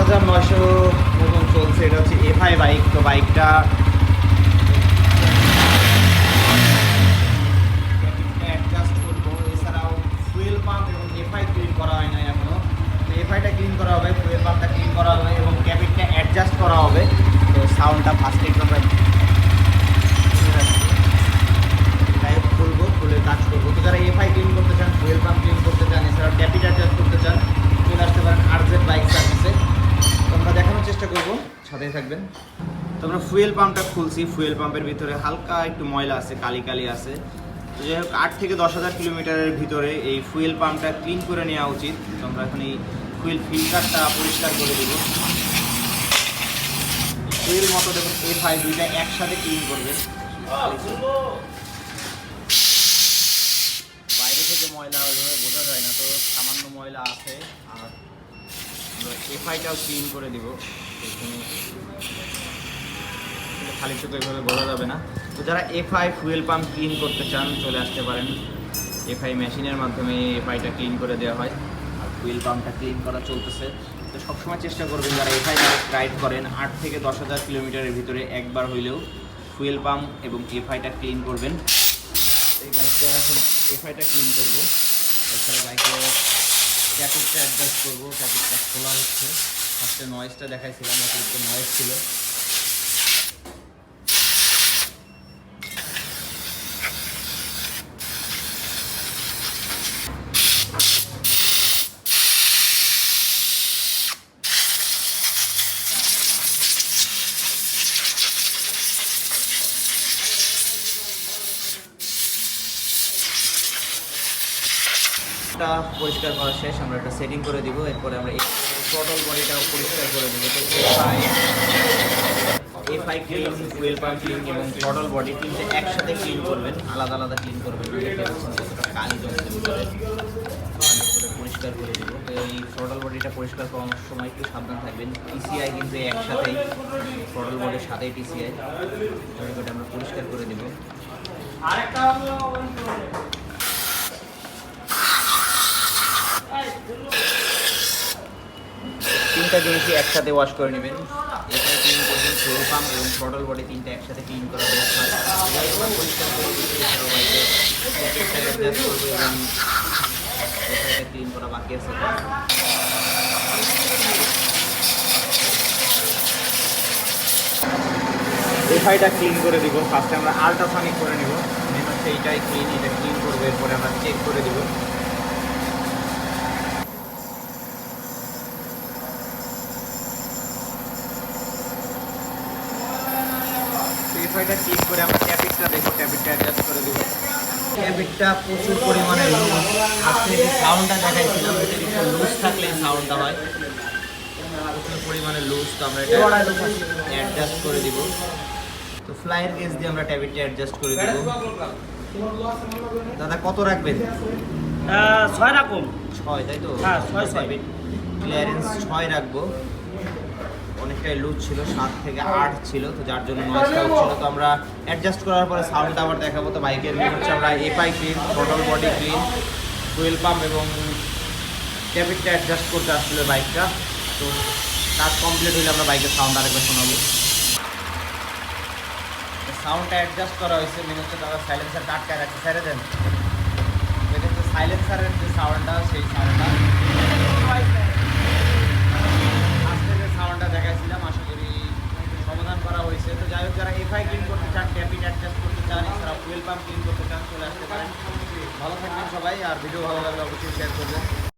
হাজার নয়শো মতন চলছে, এটা হচ্ছে এফআই বাইক তো বাইকটা অ্যাডজাস্ট করব। এছাড়াও ফুয়েল পাম্প এবং এফআই ক্লিন করা হয় না এখনও তো এফআইটা ক্লিন করা হবে ফুয়েল পাম্পটা ক্লিন করা হবে এবং ক্যাবিনটা অ্যাডজাস্ট করা হবে। তো সাউন্ডটা ফার্স্টে একটু আমরা তাই খুলবো খুলে কাজ করব তো যারা এফআই ক্লিন করতে চান ফুয়েল পাম্প ক্লিন করতে চান এছাড়াও ক্যাপিটা অ্যাডজাস্ট করতে চান চলে আসতে পারেন আরজেড বাইক সার্ভিসে তো আমরা দেখানোর চেষ্টা করব, সাথেই থাকবেন। তো আমরা ফুয়েল পাম্পটা খুলছি ফুয়েল পাম্পের ভিতরে হালকা একটু ময়লা আছে, কালি কালি আছে। যাই হোক, আট থেকে দশ হাজার কিলোমিটারের ভিতরে এই ফুয়েল পাম্পটা ক্লিন করে নেওয়া উচিত। তো আমরা এখন এই ফুয়েল ফিল্টারটা পরিষ্কার করে দেবো। ফুয়েল মতো দেখুন এ ফাইভ দুইটা একসাথে ক্লিন করবেন। বাইরে থেকে ময়লা ওইভাবে বোঝা যায় না, তো সামান্য ময়লা আছে, আর এফআইটাও ক্লিন করে দিব। খালি চোখে এভাবে বলা যাবে না। তো যারা এফআই ফুয়েল পাম্প ক্লিন করতে চান, চলে আসতে পারেন। এফআই মেশিনের মাধ্যমে এফআইটা ক্লিন করে দেওয়া হয়। আর ফুয়েল পাম্পটা ক্লিন করা চলতেছে। তো সবসময় চেষ্টা করবেন যারা এফআই রাইড করেন, আট থেকে দশ হাজার কিলোমিটারের ভিতরে একবার হইলেও ফুয়েল পাম্প এবং এফআইটা ক্লিন করবেন। এই বাইকটা এখন এফআইটা ক্লিন করব। এছাড়া বাইকে ক্যাপিটটা অ্যাডজাস্ট করব ক্যাপিটটা খোলা হচ্ছে। ফার্স্টে নয়েজটা দেখাইছিলাম অতিরিক্ত নয়েজ ছিল। এটা পরিষ্কার করা শেষ, আমরা একটা সেটিং করে দিব, এরপরে আমরা এই টোটাল বডিটাও পরিষ্কার করে দেবো। তো FI FI clean fuel pump clean এবং টোটাল বডি তিনটে একসাথে ক্লিন করবেন, আলাদা আলাদা ক্লিন করবেন কতটা কালি পরিষ্কার করে দেবো। তো এই টোটাল বডিটা পরিষ্কার করানোর সময় একটু সাবধান থাকবেন টিসিআই কিন্তু একসাথেই টোটাল বডির সাথেই টিসিআই আমরা পরিষ্কার করে দেবো। তিনটা জিনিসই একসাথে ওয়াশ করে নেবেন। এখানে ক্লিন করবেন পাম্প এবং থ্রটল বডি তিনটা একসাথে ক্লিন করা পরিষ্কার করে এবং ক্লিন করা বাকি আছে। এফআইটা ক্লিন করে দিব। ফার্স্টে আমরা আলট্রাসনিক করে নিব। মেন হচ্ছে এইটাই ক্লিন এটা ক্লিন করব। এরপরে আমরা চেক করে দিব। এফআইটা ক্লিক করে আমরা ট্যাপিকটা দেখো ট্যাপিকটা অ্যাডজাস্ট করে দিব। ট্যাপিকটা প্রচুর পরিমাণে লুজ আজকে যে সাউন্ডটা দেখাইছিলাম এটা একটু লুজ থাকলে সাউন্ডটা হয়? প্রচুর পরিমাণে লুজ তো আমরা এটা অ্যাডজাস্ট করে দিব। তো ফ্লাইয়ের গেজ দিয়ে আমরা ট্যাবিটটা অ্যাডজাস্ট করে দিব। দাদা কত রাখবেন? ছয় রকম ছয় তাই তো? হ্যাঁ, ছয়, ছয়। ক্লিয়ারেন্স ছয় রাখব। অনেকটাই লুজ ছিল, সাত থেকে আট ছিল, তো যার জন্য নয়েজটা হচ্ছিল। তো আমরা অ্যাডজাস্ট করার পরে সাউন্ডটা আবার দেখাবো। তো বাইকের মেন হচ্ছে আমরা FI clean total body clean fuel pump এবং ক্যাবিটটা অ্যাডজাস্ট করতে আসছিল বাইকটা তো কাজ কমপ্লিট হলে আমরা বাইকের সাউন্ড আরেকবার শোনাবো। সাউন্ডটা অ্যাডজাস্ট করা হয়েছে মেন হচ্ছে তারা সাইলেন্সার আটকায় রাখছে। ছেড়ে দেন। সাইলেন্সারের যে সাউন্ডটা সেই সাউন্ডটা আজকে যে সাউন্ডটা দেখাইছিলাম আশা করি সমাধান করা হয়েছে তো হোক ক্লিন করতে চান ট্যাপিং অ্যাডজাস্ট করতে চান এছাড়া ফুয়েল পাম্প ক্লিন করতে চান, চলে আসতে পারেন। ভালো থাকবেন সবাই, আর ভিডিও ভালো লাগলে অবশ্যই শেয়ার করবেন।